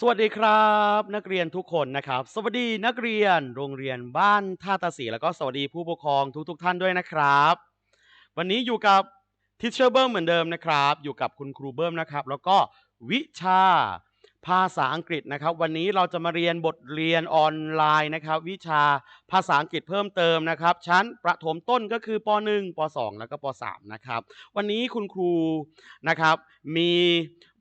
สวัสดีครับ นักเรียนทุกคนนะครับ สวัสดีนักเรียนโรงเรียนบ้านท่าตาสีแล้วก็สวัสดีผู้ปกครองทุกๆทท่านด้วยนะครับ วันนี้อยู่กับทิชเชอร์เบิ้มเหมือนเดิมนะครับ อยู่กับคุณครูเบิ้มนะครับ แล้วก็วิชาภาษาอังกฤษนะครับ วันนี้เราจะมาเรียนบทเรียนออนไลน์นะครับ วิชาภาษาอังกฤษเพิ่มเติมนะครับ ชั้นประถมต้นก็คือป .1 ป .2 แล้วก็ป .3 นะครับ วันนี้คุณครูนะครับมี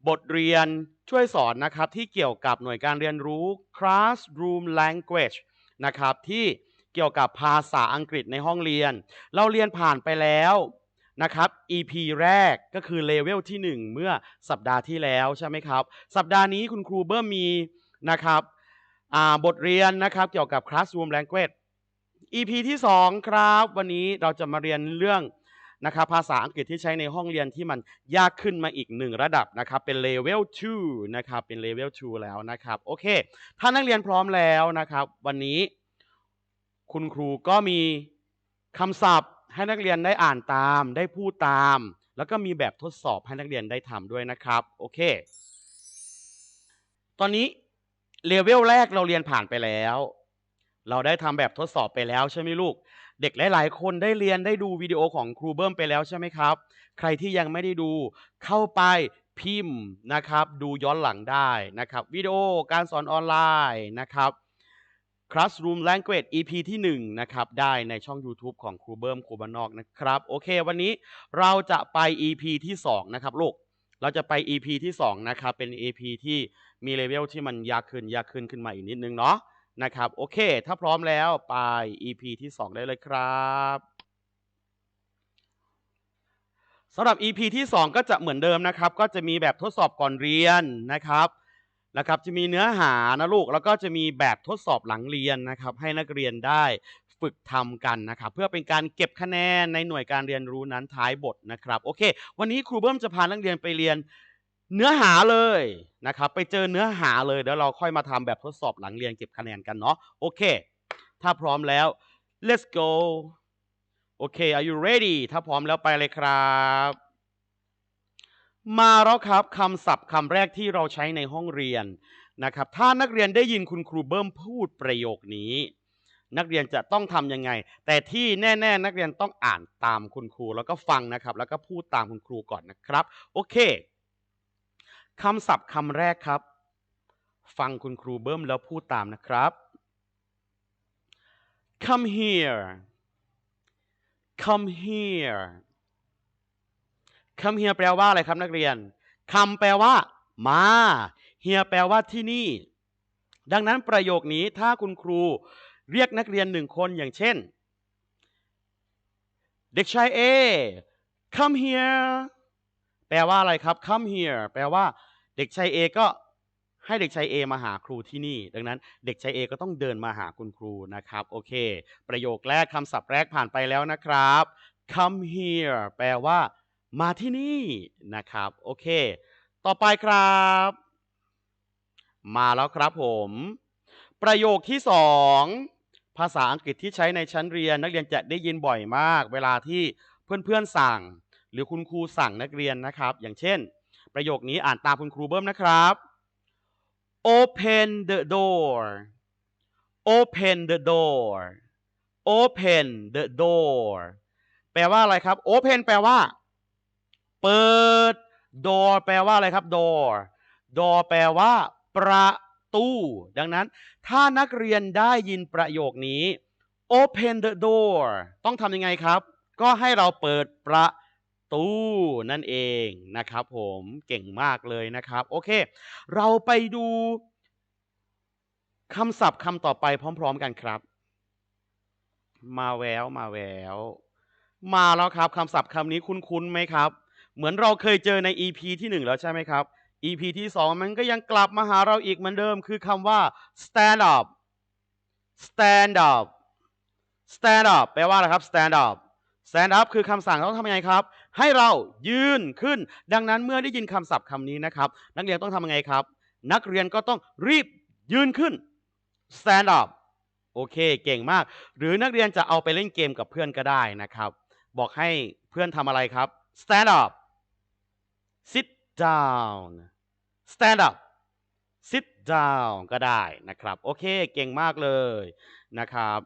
บทเรียน ช่วยสอนนะครับที่เกี่ยวกับหน่วยการเรียนรู้ classroom language นะครับที่เกี่ยวกับภาษาอังกฤษในห้องเรียน เราเรียนผ่านไปแล้วนะครับ EP แรกก็คือเลเวลที่ 1 เมื่อสัปดาห์ที่แล้วใช่ไหมครับ สัปดาห์นี้คุณครูเบิ้มมีนะครับบทเรียนนะครับเกี่ยวกับ classroom language EP ที่ 2 ครับ วันนี้เราจะมาเรียนเรื่อง นะครับภาษาอังกฤษที่ใช้ในห้องเรียนที่มันยากขึ้นมาอีกหนึ่งระดับนะครับเป็นเลเวล2นะครับเป็นเลเวล2แล้วนะครับโอเค ถ้านักเรียนพร้อมแล้วนะครับ วันนี้คุณครูก็มีคำศัพท์ให้นักเรียนได้อ่านตาม ได้พูดตาม แล้วก็มีแบบทดสอบให้นักเรียนได้ทำด้วยนะครับโอเค ตอนนี้เลเวลแรกเราเรียนผ่านไปแล้ว เราได้ทำแบบทดสอบไปแล้วใช่ไหมลูก เด็กหลาย ๆ คนได้เรียนได้ดูวิดีโอของครูเบิ้มไปแล้วใช่ไหมครับ ใครที่ยังไม่ได้ดูเข้าไปพิมพ์นะครับ ดูย้อนหลังได้นะครับ วิดีโอการสอนออนไลน์นะครับ Classroom Language EP ที่ 1 นะครับ ได้ในช่อง YouTube ของครูเบิ้มครูบ้านนอกนะครับ โอเค วันนี้เราจะไป EP ที่ 2 นะครับลูกเราจะไป EP ที่ 2 นะครับ เป็น EP ที่มีเลเวลที่มันยากขึ้นยากขึ้นขึ้นมาอีกนิดนึงเนาะ นะครับ โอเค ถ้าพร้อมแล้วไป EP ที่ 2 ได้เลยครับสำหรับ EP ที่ 2 ก็จะเหมือนเดิมนะครับ ก็จะมีแบบทดสอบก่อนเรียนนะครับนะครับ จะมีเนื้อหานะลูก แล้วก็จะมีแบบทดสอบหลังเรียนนะครับ ให้นักเรียนได้ฝึกทำกันนะครับ เพื่อเป็นการเก็บคะแนนในหน่วยการเรียนรู้นั้นท้ายบทนะครับ โอเค วันนี้ครูเบิ้มจะพานักเรียนไปเรียน เนื้อหาเลยนะครับไปเจอเนื้อหาเลยเดี๋ยวเราค่อยมาทำแบบทดสอบหลังเรียนเก็บคะแนนกันเนาะโอเค ถ้าพร้อมแล้ว let's go โอเค are you ready ถ้าพร้อมแล้วไปเลยครับ มาแล้วครับคำศัพท์คำแรกที่เราใช้ในห้องเรียนนะครับ ถ้านักเรียนได้ยินคุณครูเบิ้มพูดประโยคนี้ นักเรียนจะต้องทำยังไง แต่ที่แน่ ๆ นักเรียนต้องอ่านตามคุณครู แล้วก็ฟังนะครับ แล้วก็พูดตามคุณครูก่อนนะครับ โอเค คำศัพท์คำแรกครับ ฟังคุณครูเบิ้มแล้วพูดตามนะครับ come here come here come here แปลว่าอะไรครับนักเรียน come แปลว่า มา here แปลว่าที่นี่ ดังนั้นประโยคนี้ถ้าคุณครูเรียกนักเรียนหนึ่งคนอย่างเช่น เด็กชาย A come here แปลว่าอะไรครับ come here แปลว่า เด็กชาย A ก็ให้เด็กชาย A มาหาครูที่นี่ ดังนั้นเด็กชาย A ก็ต้องเดินมาหาคุณครูนะครับ โอเค ประโยคแรกคำศัพท์แรกผ่านไปแล้วนะครับ come here แปลว่า มาที่นี่นะครับ โอเค ต่อไปครับ มาแล้วครับผม ประโยคที่สองภาษาอังกฤษที่ใช้ในชั้นเรียน นักเรียนจะได้ยินบ่อยมาก เวลาที่เพื่อนๆสั่ง หรือคุณครูสั่งนักเรียนนะครับ อย่างเช่น ประโยคนี้อ่านตามคุณครูเบิ้มนะครับ open the door open the door open the door แปลว่าอะไรครับ open แปลว่า เปิด door แปลว่าอะไรครับ door door แปลว่า ประตู ดังนั้น ถ้านักเรียนได้ยินประโยคนี้ open the door ต้องทำยังไงครับ ก็ให้เราเปิดประตู ตู้นั่นเองนะครับผมเก่งมากเลยนะครับ โอเค เราไปดูคำศัพท์คำต่อไปพร้อม ๆ กันครับ มาแววมาแววมาแล้วครับคำศัพท์คำนี้คุ้นๆไหมครับ เหมือนเราเคยเจอใน EP ที่ 1 แล้วใช่ไหมครับ EP ที่ 2 มันก็ยังกลับมาหาเราอีกเหมือนเดิม คือคำว่า stand up stand up stand up แปลว่าอะไรครับ stand up stand up คือคำสั่งต้องทำยังไงครับ ให้เรายืนขึ้น ดังนั้นเมื่อได้ยินคำศัพท์คำนี้นะครับ นักเรียนต้องทำยังไงครับ นักเรียนก็ต้องรีบยืนขึ้น stand up โอเค เก่งมาก หรือนักเรียนจะเอาไปเล่นเกมกับเพื่อนก็ได้นะครับ บอกให้เพื่อนทำอะไรครับ stand up sit down stand up sit down ก็ได้นะครับ โอเค เก่งมากเลยนะครับ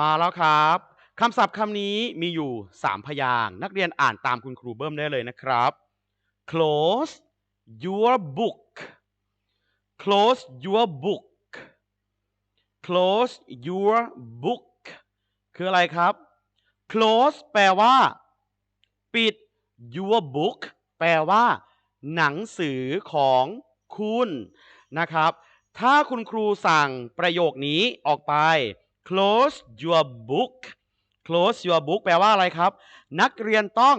มาแล้วครับ คำศัพท์คำนี้มีอยู่ 3 พยางนักเรียนอ่านตามคุณครูเบิ้มได้เลยนะครับ close your book close your book close your book คืออะไรครับ close แปลว่า ปิด your book แปลว่า หนังสือของคุณนะครับ ถ้าคุณครูสั่งประโยคนี้ออกไป close your book close your book แปลว่าอะไรครับ นักเรียนต้อง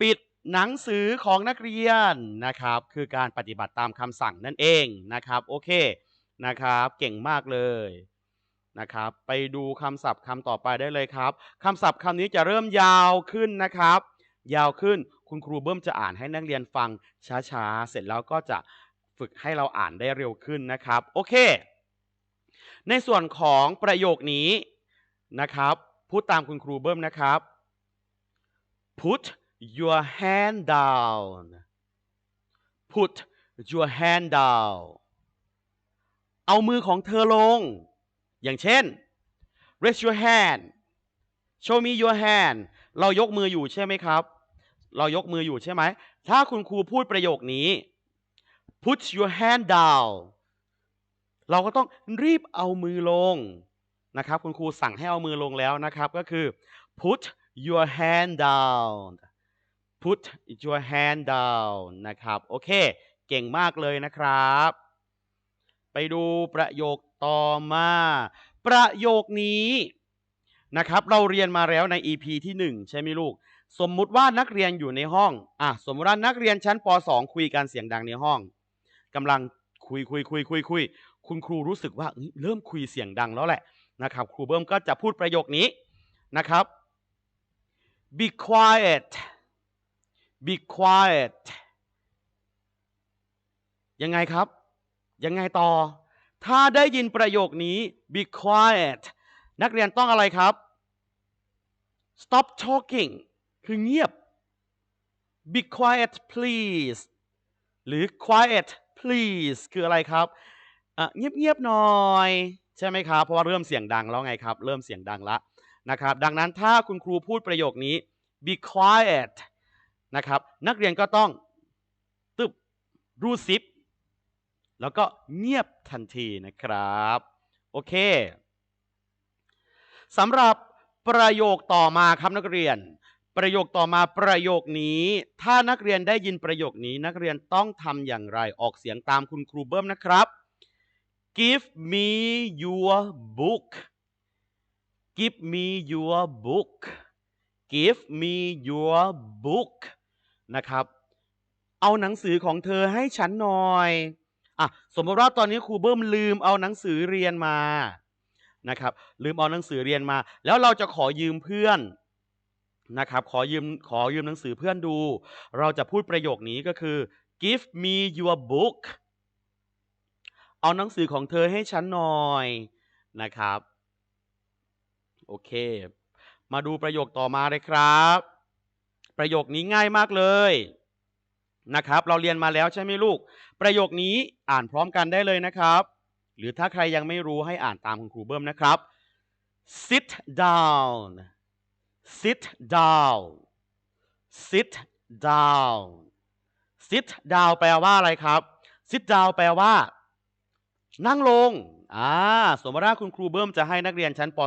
ปิดหนังสือของนักเรียนนะครับ คือการปฏิบัติตามคำสั่งนั่นเองนะครับ โอเคนะครับ เก่งมากเลยนะครับ ไปดูคำศัพท์คำต่อไปได้เลยครับคำศัพท์คำนี้จะเริ่มยาวขึ้นนะครับ ยาวขึ้นคุณครูเบิ้มจะอ่านให้นักเรียนฟังช้าๆ เสร็จแล้วก็จะฝึกให้เราอ่านได้เร็วขึ้นนะครับ โอเค ในส่วนของประโยคนี้นะครับ พูดตามคุณครูเบิ้มนะครับ put your hand down put your hand down เอามือของเธอลง อย่างเช่น raise your hand show me your hand เรายกมืออยู่ใช่ไหมครับ เรายกมืออยู่ใช่ไหม ถ้าคุณครูพูดประโยคนี้ put your hand down เราก็ต้องรีบเอามือลง นะครับคุณครูสั่งให้เอามือลงแล้วนะครับก็คือ put your hand down put your hand down นะครับโอเค เก่งมากเลยนะครับ ไปดูประโยคต่อมา ประโยคนี้นะครับ เราเรียนมาแล้วใน EP ที่ 1 ใช่ไหมลูก สมมุติว่านักเรียนอยู่ในห้องอะสมมติว่านักเรียนชั้นป .2 คุยกันเสียงดังในห้องกำลังคุยคุยคุยคุยคุยคุณครูรู้สึกว่าเฮ้ยเริ่มคุยเสียงดังแล้วแหละ นะครับครูเบิ้มก็จะพูดประโยคนี้นะครับ be quiet be quiet ยังไงครับ ยังไงต่อ ถ้าได้ยินประโยคนี้ be quiet นักเรียนต้องอะไรครับ stop talking คือเงียบ be quiet please หรือ quiet please คืออะไรครับเงียบๆหน่อย ใช่ไหมครับ เพราะว่าเริ่มเสียงดังแล้วไงครับ เริ่มเสียงดังแล้วนะครับ ดังนั้นถ้าคุณครูพูดประโยคนี้ be quiet นะครับ นักเรียนก็ต้องตึบรูซิปแล้วก็เงียบทันทีนะครับ โอเคสำหรับประโยคต่อมาครับนักเรียน ประโยคต่อมาประโยคนี้ ถ้านักเรียนได้ยินประโยคนี้ นักเรียนต้องทำอย่างไรออกเสียงตามคุณครูเบิ้มนะครับ give me your book give me your book give me your book นะครับ เอาหนังสือของเธอให้ฉันหน่อยอะสมมติว่าตอนนี้ครูเบิ้มลืมเอาหนังสือเรียนมานะครับ ลืมเอาหนังสือเรียนมา แล้วเราจะขอยืมเพื่อนนะครับ ขอยืมขอยืมหนังสือเพื่อนดู เราจะพูดประโยคนี้ก็คือ give me your book เอาหนังสือของเธอให้ฉันหน่อยนะครับ โอเค มาดูประโยคต่อมาเลยครับ ประโยคนี้ง่ายมากเลยนะครับ เราเรียนมาแล้วใช่ไหมลูก ประโยคนี้อ่านพร้อมกันได้เลยนะครับ หรือถ้าใครยังไม่รู้ให้อ่านตามคุณครูเบิ้มนะครับ sit down sit down sit down sit down แปลว่าอะไรครับ sit down แปลว่า นั่งลง อ่า สมมติว่าคุณครูเบิ้มจะให้นักเรียนชั้นป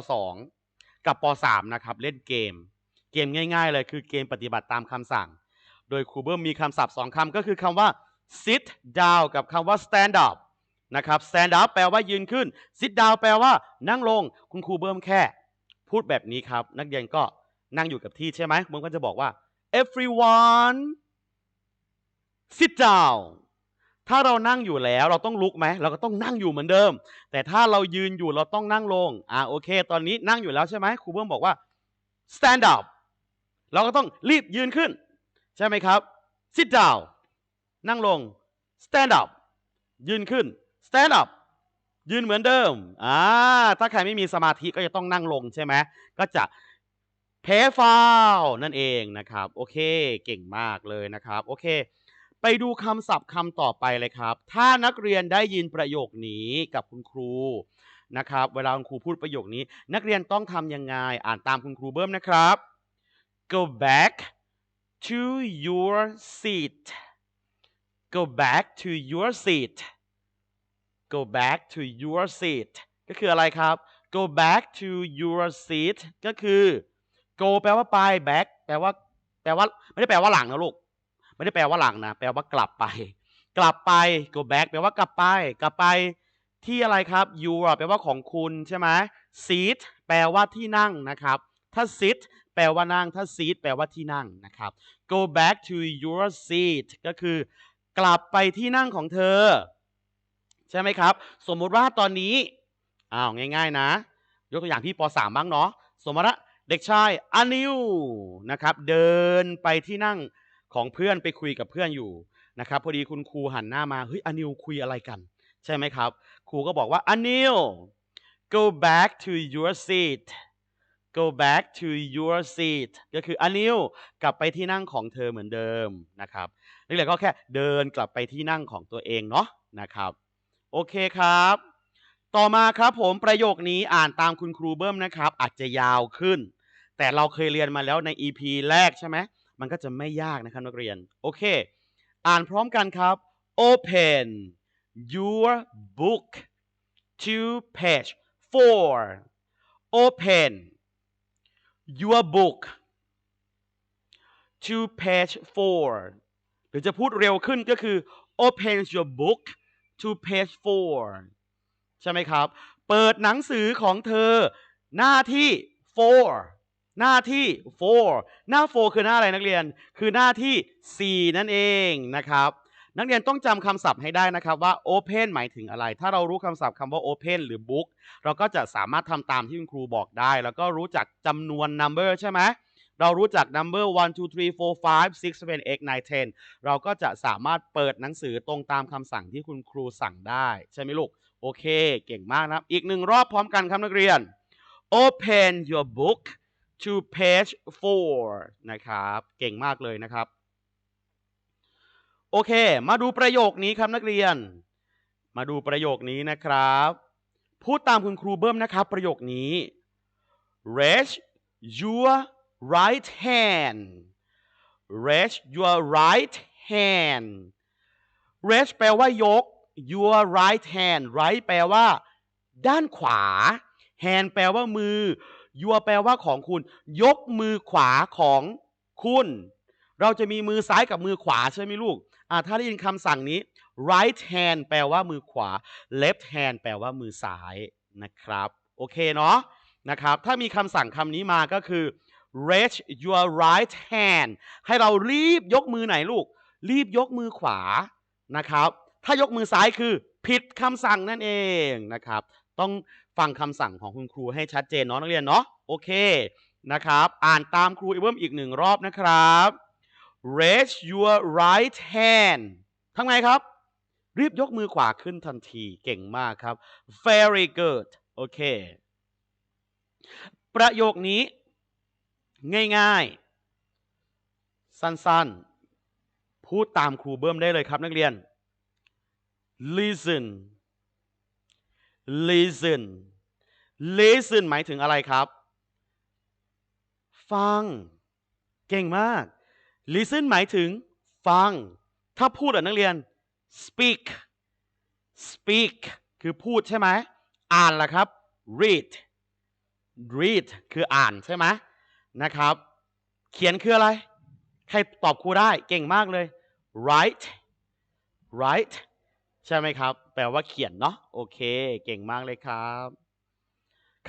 .2 กับป .3 นะครับ เล่นเกม เกมง่าย ๆ เลยคือเกมปฏิบัติตามคำสั่ง โดยครูเบิ้มมีคำศัพท์สองคำก็คือคำว่า sit down กับคำว่า stand up นะครับ stand up แปลว่ายืนขึ้น sit down แปลว่านั่งลง คุณครูเบิ้มแค่ พูดแบบนี้ครับ นักเรียนก็นั่งอยู่กับที่ใช่ไหมเบิ้มก็จะบอกว่า everyone sit down ถ้าเรานั่งอยู่แล้วเราต้องลุกไหมเราก็ต้องนั่งอยู่เหมือนเดิม แต่ถ้าเรายืนอยู่เราต้องนั่งลงอ่าโอเค ตอนนี้นั่งอยู่แล้วใช่ไหมครูเบิ้มบอกว่า stand up เราก็ต้องรีบยืนขึ้น ใช่ไหมครับ sit down นั่งลง stand up ยืนขึ้น stand up ยืนเหมือนเดิมอ่าถ้าใครไม่มีสมาธิก็จะต้องนั่งลงใช่ไหมก็จะแพ้ฟาวนั่นเองนะครับ โอเค เก่งมากเลยนะครับ โอเค ไปดูคำศัพท์คำต่อไปเลยครับ ถ้านักเรียนได้ยินประโยคนี้กับคุณครูนะครับ เวลาคุณครูพูดประโยคนี้ นักเรียนต้องทำยังไง อ่านตามคุณครูเบิ้มนะครับ go back to your seat go back to your seat go back to your seat ก็คืออะไรครับ go back to your seat ก็คือ go แปลว่าไป back แปลว่า แปลว่า ไม่ได้แปลว่าหลังนะลูก ไม่ได้แปลว่าหลังนะแปลว่ากลับไป กลับไป go back แปลว่ากลับไป กลับไปที่อะไรครับ you อะแปลว่าของคุณใช่ไหม seat แปลว่าที่นั่งนะครับ ถ้า sit แปลว่านั่ง ถ้า seat แปลว่าที่นั่งนะครับ go back to your seat ก็คือกลับไปที่นั่งของเธอ ใช่ไหมครับ สมมุติว่าตอนนี้อ้าวง่าย ๆ นะ ยกตัวอย่างพี่ป .3 บ้างเนาะสมมติว่าเด็กชายอานิวนะครับ เดินไปที่นั่ง ของเพื่อนไปคุยกับเพื่อนอยู่นะครับพอดีคุณครูหันหน้ามาเฮ้ยอานิวคุยอะไรกัน ใช่ไหมครับ ครูก็บอกว่าอานิว go back to your seat go back to your seat ก็คืออานิวกลับไปที่นั่งของเธอเหมือนเดิมนะครับนักเรียนก็แค่เดินกลับไปที่นั่งของตัวเองเนาะนะครับโอเคครับ ต่อมาครับผมประโยคนี้อ่านตามคุณครูเบิ้มนะครับ อาจจะยาวขึ้น แต่เราเคยเรียนมาแล้วใน EP แรกใช่ไหม มันก็จะไม่ยากนะครับนักเรียน โอเค อ่านพร้อมกันครับ open your book to page 4 open your book to page 4 หรือจะพูดเร็วขึ้นก็คือ open your book to page 4 ใช่ไหมครับ เปิดหนังสือของเธอหน้าที่ 4 หน้าที่ 4 หน้า 4 คือหน้าอะไรนักเรียน คือหน้าที่ 4 นั่นเองนะครับนักเรียนต้องจำคำศัพท์ให้ได้นะครับว่า open หมายถึงอะไร ถ้าเรารู้คำศัพท์คำว่า open หรือ book เราก็จะสามารถทำตามที่คุณครูบอกได้ แล้วก็รู้จักจำนวน number ใช่ไหมเรารู้จัก number 1 2 3 4 5 6 7 8 9 10 เราก็จะสามารถเปิดหนังสือตรงตามคำสั่งที่คุณครูสั่งได้ ใช่ไหมลูก โอเค เก่งมากนะครับอีกหนึ่งรอบพร้อมกันครับนักเรียน open your book to page 4 นะครับ เก่งมากเลยนะครับ โอเค มาดูประโยคนี้ครับนักเรียน มาดูประโยคนี้นะครับ พูดตามคุณครูเบิ้มนะครับ ประโยคนี้ raise your right hand raise your right hand raise แปลว่ายก your right hand right แปลว่า ด้านขวา hand แปลว่ามือ your แปลว่าของคุณ ยกมือขวาของคุณ เราจะมีมือซ้ายกับมือขวาใช่ไหมลูกอ่าถ้าได้ยินคำสั่งนี้ right hand แปลว่ามือขวา left hand แปลว่ามือซ้ายนะครับ โอเคเนาะนะครับ ถ้ามีคำสั่งคำนี้มาก็คือ raise your right hand ให้เรารีบยกมือไหนลูก รีบยกมือขวานะครับ ถ้ายกมือซ้ายคือผิดคำสั่งนั่นเองนะครับ ต้อง ฟังคำสั่งของคุณครูให้ชัดเจนเนาะนักเรียนเนาะโอเคนะครับ อ่านตามครูอีเบิ้มอีกหนึ่งรอบนะครับ raise your right hand ทำไงครับ รีบยกมือขวาขึ้นทันทีเก่งมากครับ very good โอเค ประโยคนี้ง่ายๆ สั้นๆ พูดตามครูเบิ้มได้เลยครับนักเรียน listen listen listen หมายถึงอะไรครับ ฟัง เก่งมาก listen หมายถึง ฟัง ถ้าพูดอะนักเรียน speak speak คือพูดใช่ไหม อ่านล่ะครับ read read คืออ่านใช่ไหมนะครับ เขียนคืออะไร ใครตอบครูได้เก่งมากเลย write write ใช่ไหมครับ แปลว่าเขียนเนาะโอเค เก่งมากเลยครับ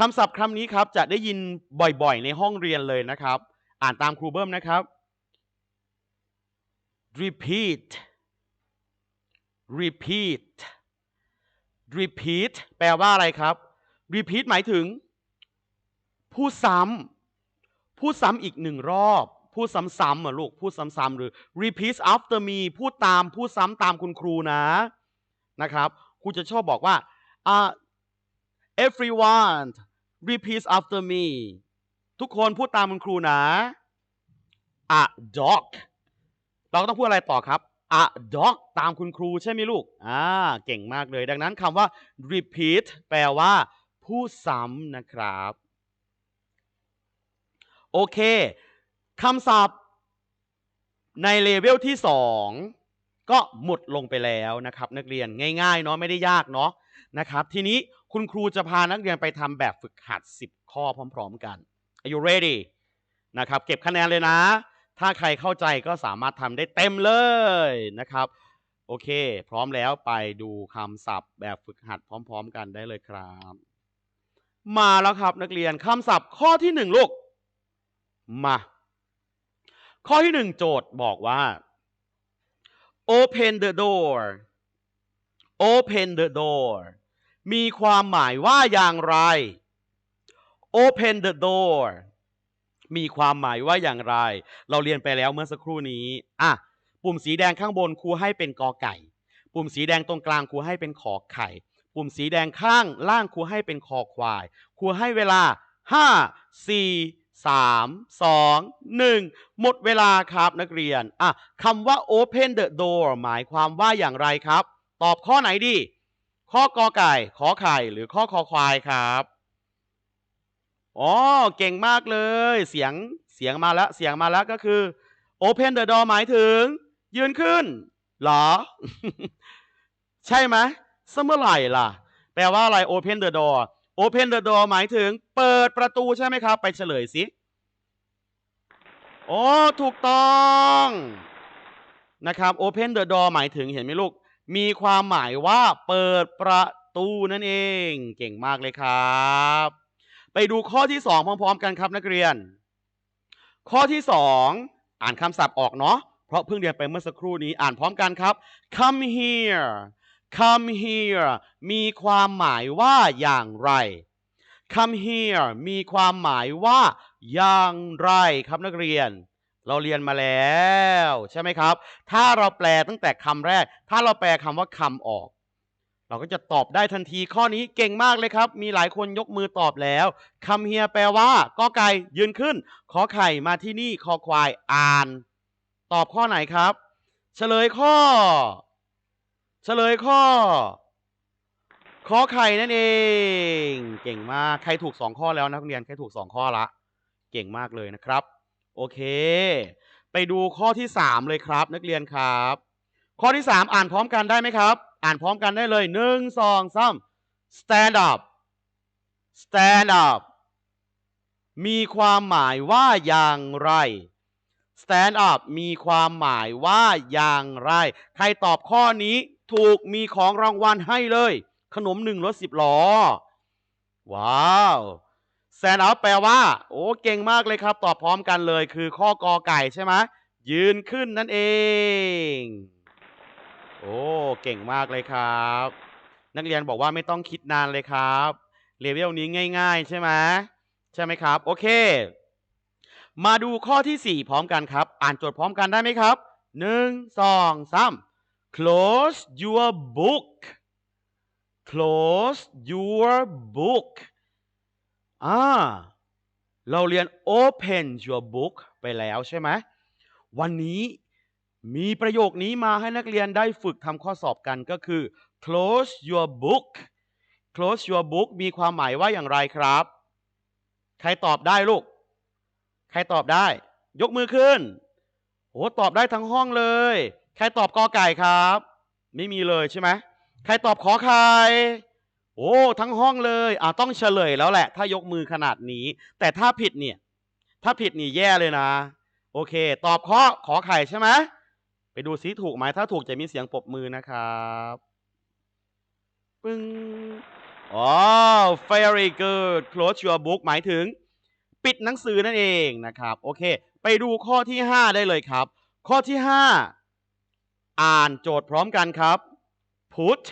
คำศัพท์คำนี้ครับจะได้ยินบ่อยๆ ในห้องเรียนเลยนะครับ อ่านตามครูเบิ้มนะครับ repeat repeat repeat แปลว่าอะไรครับ repeat หมายถึง พูดซ้ำพูดซ้ำอีกหนึ่งรอบ พูดซ้ำๆอะลูก พูดซ้ำๆหรือ repeat after me พูดตาม พูดซ้ำตามคุณครูนะ นะครับ ครูจะชอบบอกว่าอ่า everyone repeat after me ทุกคนพูดตามคุณครูนะ a dog เราก็ต้องพูดอะไรต่อครับ a dog ตามคุณครูใช่ไหมลูก อ่า เก่งมากเลย ดังนั้นคำว่า repeat แปลว่า พูดซ้ำนะครับ โอเค คำศัพท์ ในเลเวลที่ 2 ก็หมดลงไปแล้วนะครับ นักเรียนง่ายๆเนาะไม่ได้ยากเนาะนะครับ ทีนี้ คุณครูจะพานักเรียนไปทำแบบฝึกหัด 10 ข้อพร้อม ๆ กัน Are you ready นะครับ เก็บคะแนนเลยนะ ถ้าใครเข้าใจก็สามารถทำได้เต็มเลยนะครับ โอเค พร้อมแล้วไปดูคำศัพท์แบบฝึกหัดพร้อม ๆ กันได้เลยครับ มาแล้วครับนักเรียนคำศัพท์ข้อที่หนึ่งลูก มา ข้อที่หนึ่งโจทย์บอกว่า open the door open the door มีความหมายว่าอย่างไร open the door มีความหมายว่าอย่างไร เราเรียนไปแล้วเมื่อสักครู่นี้ อะ ปุ่มสีแดงข้างบนครูให้เป็นกอไก่ ปุ่มสีแดงตรงกลางครูให้เป็นขอไข่ ปุ่มสีแดงข้างล่างครูให้เป็นคอควาย ครูให้เวลา 5 4 3 2 1 หมดเวลาครับนักเรียน อะคำว่า open the door หมายความว่าอย่างไรครับ ตอบข้อไหนดี ข้อกอไก่ขอไข่หรือข้อคอควายครับอ๋อเก่งมากเลย เสียงเสียงมาแล้วเสียงมาแล้วก็คือ open the door หมายถึง ยืนขึ้นเหรอ ใช่ไหมซะเมื่อไหร่ล่ะ แปลว่าอะไร open the door open the door หมายถึง เปิดประตูใช่ไหมครับ ไปเฉลยสิโอ้ถูกต้องนะครับ open the door หมายถึงเห็นไหมลูก มีความหมายว่าเปิดประตูนั่นเอง เก่งมากเลยครับ ไปดูข้อที่ 2 พร้อมๆ กันครับนักเรียน ข้อที่ 2 อ่านคำศัพท์ออกเนาะเพราะเพิ่งเรียนไปเมื่อสักครู่นี้อ่านพร้อมกันครับ come here come here มีความหมายว่าอย่างไร come here มีความหมายว่าอย่างไรครับนักเรียน เราเรียนมาแล้วใช่ไหมครับ ถ้าเราแปลตั้งแต่คำแรก ถ้าเราแปลคำว่าคำออก เราก็จะตอบได้ทันทีข้อนี้เก่งมากเลยครับ มีหลายคนยกมือตอบแล้วคำเฮียแปลว่ากอไก่ยืนขึ้น ขอไข่มาที่นี่คอควายอ่าน ตอบข้อไหนครับ เฉลยข้อ เฉลยข้อขอไข่นั่นเอง เก่งมาก ใครถูกสองข้อแล้วนักเรียน ใครถูกสองข้อละ เก่งมากเลยนะครับ โอเค ไปดูข้อที่สามเลยครับ นักเรียนครับ ข้อที่สามอ่านพร้อมกันได้ไหมครับ อ่านพร้อมกันได้เลยหนึ่งสองสาม stand up stand up มีความหมายว่าอย่างไร stand up มีความหมายว่าอย่างไร ใครตอบข้อนี้ถูกมีของรางวัลให้เลย ขนมหนึ่งรถสิบล้อ ว้าว stand up แปลว่า โอ้เก่งมากเลยครับ ตอบพร้อมกันเลย คือข้อกอไก่ใช่ไหมยืนขึ้นนั่นเอง โอ้เก่งมากเลยครับ นักเรียนบอกว่าไม่ต้องคิดนานเลยครับเลเวลนี้ง่าย ๆ ใช่ไหมใช่ไหมครับ โอเค มาดูข้อที่ 4 พร้อมกันครับ อ่านโจทย์พร้อมกันได้ไหมครับ 1 2 3 close your book close your book อ่าเราเรียน open your book ไปแล้วใช่ไหมวันนี้มีประโยคนี้มาให้นักเรียนได้ฝึกทำข้อสอบกันก็คือ close your book close your book มีความหมายว่าอย่างไรครับ ใครตอบได้ลูก ใครตอบได้ ยกมือขึ้นโอ้ตอบได้ทั้งห้องเลย ใครตอบกอไก่ครับ ไม่มีเลยใช่ไหม ใครตอบขอไข่ โอ้ทั้งห้องเลยอ่าต้องเฉลยแล้วแหละ ถ้ายกมือขนาดนี้ แต่ถ้าผิดเนี่ย ถ้าผิดนี่แย่เลยนะ โอเค ตอบข้อขอไข่ใช่ไหมไปดูซิถูกไหมถ้าถูกจะมีเสียงปรบมือนะครับปึ้งอ๋อ very good close your book หมายถึง ปิดหนังสือนั่นเองนะครับ โอเค ไปดูข้อที่ 5 ได้เลยครับ ข้อที่ 5 อ่านโจทย์พร้อมกันครับ put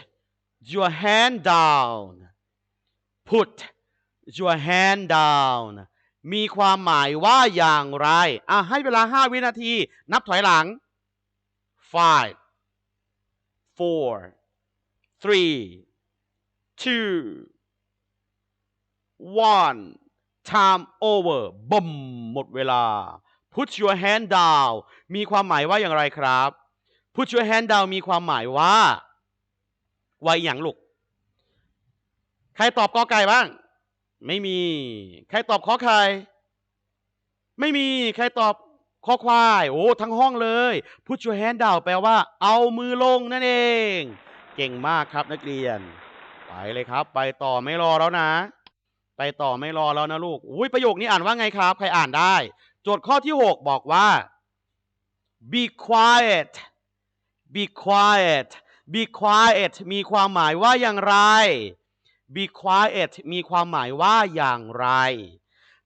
your hand down put your hand down มีความหมายว่าอย่างไร อะ ให้เวลา 5 วินาที นับถอยหลัง five four three two one time over บ่มหมดเวลา put your hand down มีความหมายว่าอย่างไรครับ put your hand down มีความหมายว่า ไวอย่างลูก ใครตอบกอไก่บ้าง ไม่มี ใครตอบขอไข่ไม่มี ใครตอบคอควาย โอ้ทั้งห้องเลย put your hand down แปลว่า เอามือลงนั่นเอง เก่งมากครับนักเรียน ไปเลยครับ ไปต่อไม่รอแล้วนะ ไปต่อไม่รอแล้วนะลูก อุ้ยประโยคนี้อ่านว่าไงครับ ใครอ่านได้ โจทย์ข้อที่ 6 บอกว่า be quiet be quiet be quiet มีความหมายว่าอย่างไร be quiet มีความหมายว่าอย่างไร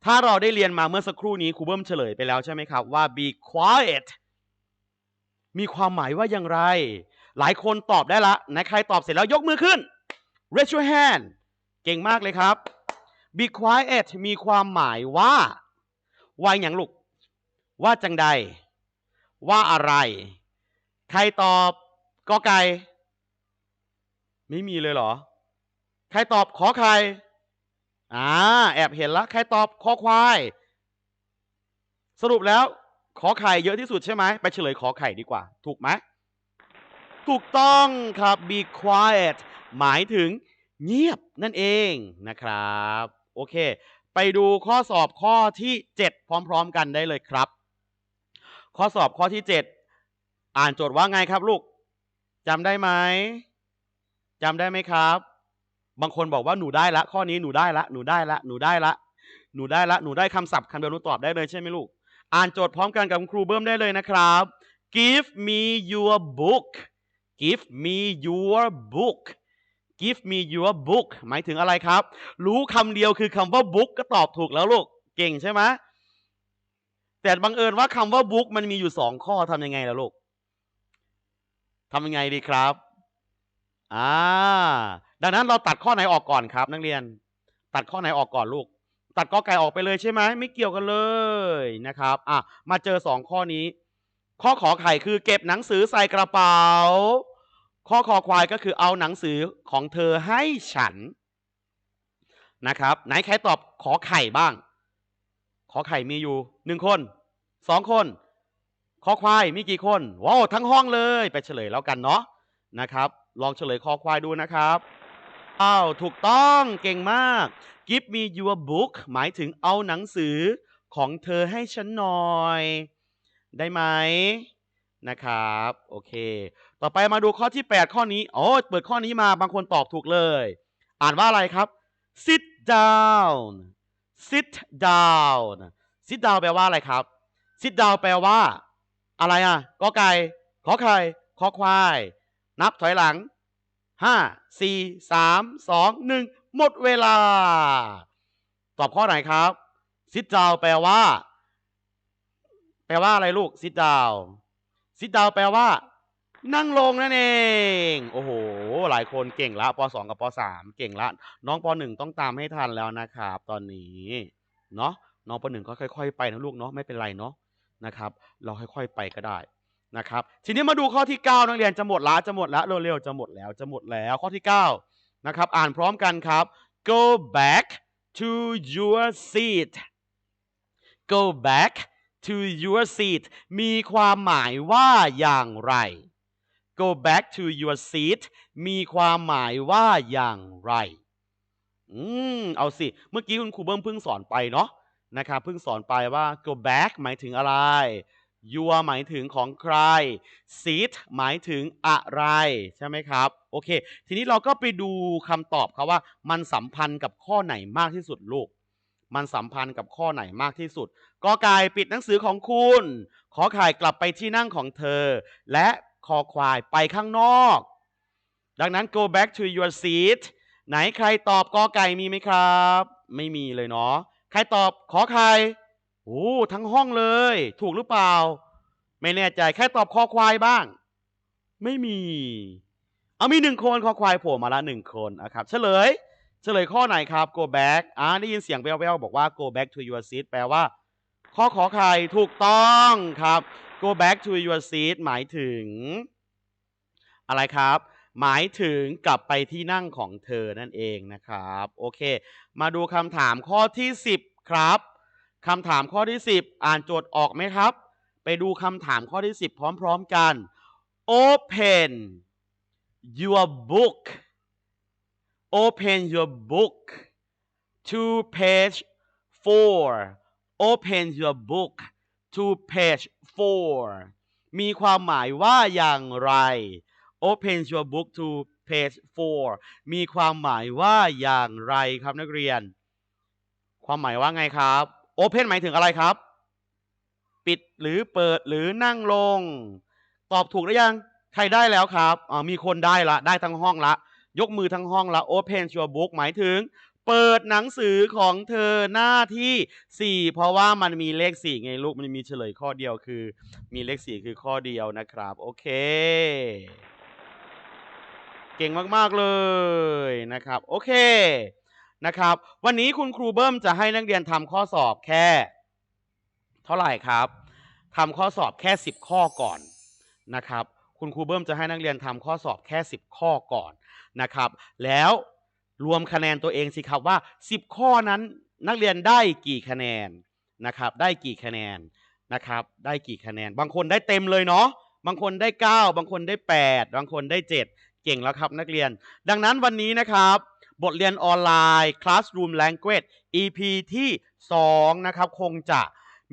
ถ้าเราได้เรียนมาเมื่อสักครู่นี้ครูเบิ้มเฉลยไปแล้วใช่ไหมครับว่า be quiet มีความหมายว่าอย่างไร หลายคนตอบได้ละนะใครตอบเสร็จแล้วยกมือขึ้น raise your hand เก่งมากเลยครับ be quiet มีความหมายว่าว่าอย่างลูก ว่าจังใด ว่าอะไร ใครตอบกอไก่ ไม่มีเลยเหรอ ใครตอบขอไข่อ่าแอบเห็นละใครตอบขอควาย สรุปแล้ว ขอไข่เยอะที่สุดใช่ไหมไปเฉลยขอไข่ดีกว่า ถูกไหมถูกต้องครับ be quiet หมายถึงเงียบนั่นเองนะครับ โอเค ไปดูข้อสอบข้อที่ 7 พร้อมๆกันได้เลยครับ ข้อสอบข้อที่ 7 อ่านโจทย์ว่าไงครับลูกจำได้ไหม จำได้ไหมครับ บางคนบอกว่าหนูได้ละ ข้อนี้หนูได้ละ หนูได้ละ หนูได้ละ หนูได้ละ หนูได้คำศัพท์คำเดียวหนูตอบได้เลยใช่ไหมลูก อ่านโจทย์พร้อมกันกับคุณครูเบิ้มได้เลยนะครับ give me your book give me your book give me your book หมายถึงอะไรครับ รู้คำเดียวคือคำว่า book ก็ตอบถูกแล้วลูก เก่งใช่ไหมแต่บังเอิญว่าคำว่า book มันมีอยู่สองข้อทำยังไงล่ะลูกทำยังไงดีครับ อ่า ดังนั้นเราตัดข้อไหนออกก่อนครับ นักเรียน ตัดข้อไหนออกก่อนลูก ตัดกอไก่ออกไปเลยใช่ไหมไม่เกี่ยวกันเลยนะครับ อะมาเจอสองข้อนี้ ข้อขอไข่คือเก็บหนังสือใส่กระเป๋า ข้อคอควายก็คือเอาหนังสือของเธอให้ฉันนะครับ ไหนใครตอบขอไข่บ้าง ขอไข่มีอยู่หนึ่งคนสองคนคอควายมีกี่คนว้าวทั้งห้องเลยไปเฉลยแล้วกันเนาะนะครับ ลองเฉลยคอควายดูนะครับอ้าวถูกต้องเก่งมาก give me your book หมายถึงเอาหนังสือของเธอให้ฉันหน่อย ได้ไหมนะครับ โอเค ต่อไปมาดูข้อที่ 8 ข้อนี้โอ้เปิดข้อนี้มาบางคนตอบถูกเลย อ่านว่าอะไรครับ sit down sit down sit down แปลว่าอะไรครับ sit down แปลว่า อะไรอะกอไก่ขอไข่ขอควาย นับถอยหลังห้าสี่สามสองหนึ่งหมดเวลา ตอบข้อไหนครับ sit down แปลว่า แปลว่าอะไรลูก sit down sit down แปลว่า นั่งลงนั่นเอง โอ้โห หลายคนเก่งละป .2 กับป .3 เก่งละ น้องป .1 ต้องตามให้ทันแล้วนะครับ ตอนนี้ เนาะน้องป .1 ก็ค่อย ๆ ไปนะลูกเนาะไม่เป็นไรเนาะนะครับ เราค่อย ๆ ไปก็ได้ นะครับทีนี้มาดูข้อที่ 9 นักเรียนจะหมดละจะหมดละเร็วๆจะหมดแล้วจะหมดแล้วข้อที่ 9 นะครับ อ่านพร้อมกันครับ go back to your seat go back to your seat มีความหมายว่าอย่างไร go back to your seat มีความหมายว่าอย่างไร อืม เอาสิ เมื่อกี้คุณครูเบิ้มเพิ่งสอนไปเนาะนะครับ เพิ่งสอนไปว่า go back หมายถึงอะไร your หมายถึงของใคร seat หมายถึงอะไร ใช่ไหมครับ โอเค ทีนี้เราก็ไปดูคำตอบครับว่า มันสัมพันธ์กับข้อไหนมากที่สุดลูก มันสัมพันธ์กับข้อไหนมากที่สุดกอไก่ปิดหนังสือของคุณ ขอไข่กลับไปที่นั่งของเธอ และคอควายไปข้างนอก ดังนั้น go back to your seat ไหนใครตอบกอไก่มีไหมครับ ไม่มีเลยเนาะ ใครตอบขอไข่ โอ้ทั้งห้องเลย ถูกหรือเปล่า ไม่แน่ใจใครตอบคอควายบ้าง ไม่มี เอามีหนึ่งคนคอควายโผล่มาละหนึ่งคนนะครับ เฉลย เฉลยข้อไหนครับ go back อ่าได้ยินเสียงแววๆบอกว่า go back to your seat แปลว่า ข้อขอไข่ถูกต้องครับ go back to your seat หมายถึง อะไรครับหมายถึงกลับไปที่นั่งของเธอนั่นเองนะครับ โอเค มาดูคำถามข้อที่ 10 ครับ คำถามข้อที่ 10 อ่านโจทย์ออกไหมครับ ไปดูคำถามข้อที่ 10 พร้อมๆกัน open your book open your book to page 4 open your book to page 4 มีความหมายว่าอย่างไร open your book to page 4 มีความหมายว่าอย่างไรครับนักเรียน ความหมายว่าไงครับ open หมายถึงอะไรครับ ปิดหรือเปิดหรือนั่งลง ตอบถูกหรือยัง ใครได้แล้วครับอ๋อมีคนได้ละ ได้ทั้งห้องละ ยกมือทั้งห้องละ open your book หมายถึง เปิดหนังสือของเธอหน้าที่ 4 เพราะว่ามันมีเลข 4 ไงลูก มันมีเฉลยข้อเดียวคือ มีเลข 4 คือข้อเดียวนะครับ โอเค เก่งมาก ๆ เลยนะครับ โอเค นะครับ วันนี้คุณครูเบิ้มจะให้นักเรียนทำข้อสอบแค่ เท่าไหร่ครับทำข้อสอบแค่ 10 ข้อก่อนนะครับ คุณครูเบิ้มจะให้นักเรียนทำข้อสอบแค่ 10 ข้อก่อนนะครับ แล้วรวมคะแนนตัวเองสิครับว่า 10 ข้อนั้นนักเรียนได้กี่คะแนนนะครับ ได้กี่คะแนนนะครับ ได้กี่คะแนน บางคนได้เต็มเลยเนาะบางคนได้ 9 บางคนได้ 8 บางคนได้ 7 เก่งแล้วครับนักเรียน ดังนั้นวันนี้นะครับ บทเรียนออนไลน์ Classroom Language EP ที่ 2 นะครับ คงจะ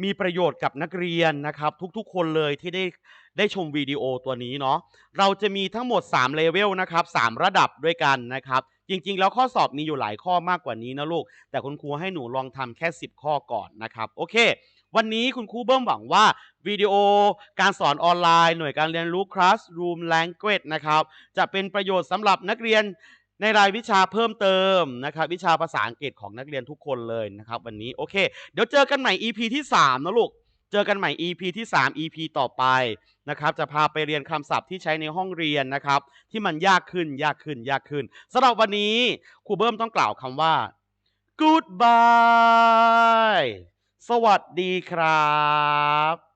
มีประโยชน์กับนักเรียนนะครับ ทุกๆ คนเลยที่ได้ได้ชมวิดีโอตัวนี้เนาะเราจะมีทั้งหมด 3 เลเวลนะครับ 3 ระดับด้วยกันนะครับ จริงๆ แล้วข้อสอบมีอยู่หลายข้อมากกว่านี้นะลูก แต่คุณครูให้หนูลองทำแค่ 10 ข้อก่อนนะครับ โอเค วันนี้คุณครูเบิ้มหวังว่าวิดีโอการสอนออนไลน์ หน่วยการเรียนรู้ Classroom Language นะครับ จะเป็นประโยชน์สำหรับนักเรียน ในรายวิชาเพิ่มเติมนะครับวิชาภาษาอังกฤษของนักเรียนทุกคนเลยนะครับวันนี้โอเค เดี๋ยวเจอกันใหม่ EP ที่ 3 นะลูก เจอกันใหม่ EP ที่ 3 EP ต่อไปนะครับจะพาไปเรียนคำศัพท์ที่ใช้ในห้องเรียนนะครับที่มันยากขึ้นยากขึ้นยากขึ้นสำหรับวันนี้ครูเบิ้มต้องกล่าวคำว่า goodbye สวัสดีครับ